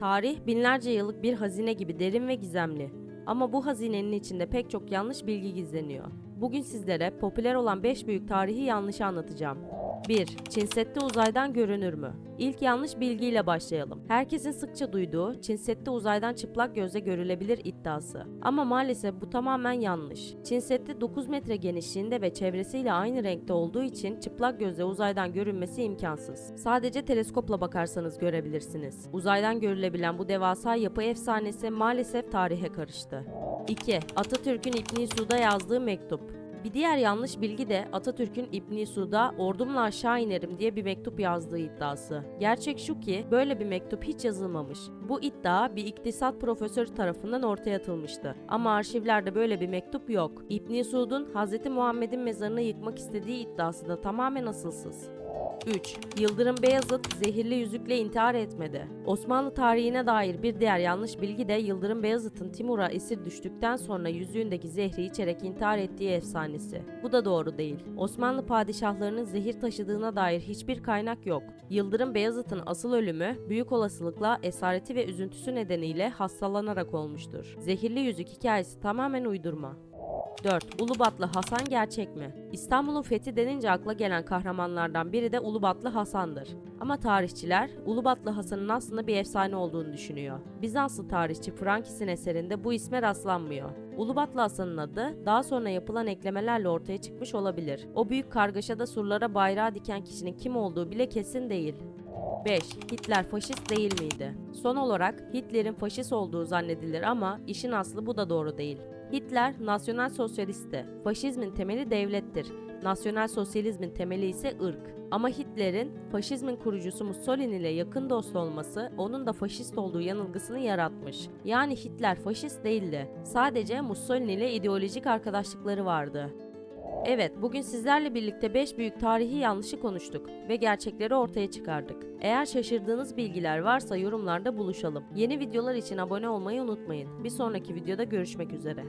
Tarih binlerce yıllık bir hazine gibi derin ve gizemli. Ama bu hazinenin içinde pek çok yanlış bilgi gizleniyor. Bugün sizlere popüler olan 5 büyük tarihi yanlışı anlatacağım. 1. Çin Seddi uzaydan görünür mü? İlk yanlış bilgiyle başlayalım. Herkesin sıkça duyduğu Çin Seddi uzaydan çıplak gözle görülebilir iddiası. Ama maalesef bu tamamen yanlış. Çin Seddi 9 metre genişliğinde ve çevresiyle aynı renkte olduğu için çıplak gözle uzaydan görünmesi imkansız. Sadece teleskopla bakarsanız görebilirsiniz. Uzaydan görülebilen bu devasa yapı efsanesi maalesef tarihe karıştı. 2. Atatürk'ün İbn Suud'a yazdığı mektup. Bir diğer yanlış bilgi de Atatürk'ün İbn Suud'a ordumla aşağı inerim diye bir mektup yazdığı iddiası. Gerçek şu ki böyle bir mektup hiç yazılmamış. Bu iddia bir iktisat profesörü tarafından ortaya atılmıştı. Ama arşivlerde böyle bir mektup yok. İbn Suud'un Hz. Muhammed'in mezarını yıkmak istediği iddiası da tamamen asılsız. 3. Yıldırım Beyazıt zehirli yüzükle intihar etmedi. Osmanlı tarihine dair bir diğer yanlış bilgi de Yıldırım Beyazıt'ın Timur'a esir düştükten sonra yüzüğündeki zehri içerek intihar ettiği efsanesi. Bu da doğru değil. Osmanlı padişahlarının zehir taşıdığına dair hiçbir kaynak yok. Yıldırım Beyazıt'ın asıl ölümü büyük olasılıkla esareti ve üzüntüsü nedeniyle hastalanarak olmuştur. Zehirli yüzük hikayesi tamamen uydurma. 4. Ulubatlı Hasan gerçek mi? İstanbul'un fethi denince akla gelen kahramanlardan biri de Ulubatlı Hasan'dır. Ama tarihçiler Ulubatlı Hasan'ın aslında bir efsane olduğunu düşünüyor. Bizanslı tarihçi Frankis'in eserinde bu isme rastlanmıyor. Ulubatlı Hasan'ın adı daha sonra yapılan eklemelerle ortaya çıkmış olabilir. O büyük kargaşada surlara bayrağı diken kişinin kim olduğu bile kesin değil. 5. Hitler faşist değil miydi? Son olarak Hitler'in faşist olduğu zannedilir ama işin aslı bu da doğru değil. Hitler nasyonel sosyalistti. Faşizmin temeli devlettir. Nasyonel sosyalizmin temeli ise ırk. Ama Hitler'in faşizmin kurucusu Mussolini ile yakın dost olması onun da faşist olduğu yanılgısını yaratmış. Yani Hitler faşist değildi. Sadece Mussolini ile ideolojik arkadaşlıkları vardı. Evet, bugün sizlerle birlikte 5 büyük tarihi yanlışı konuştuk ve gerçekleri ortaya çıkardık. Eğer şaşırdığınız bilgiler varsa yorumlarda buluşalım. Yeni videolar için abone olmayı unutmayın. Bir sonraki videoda görüşmek üzere.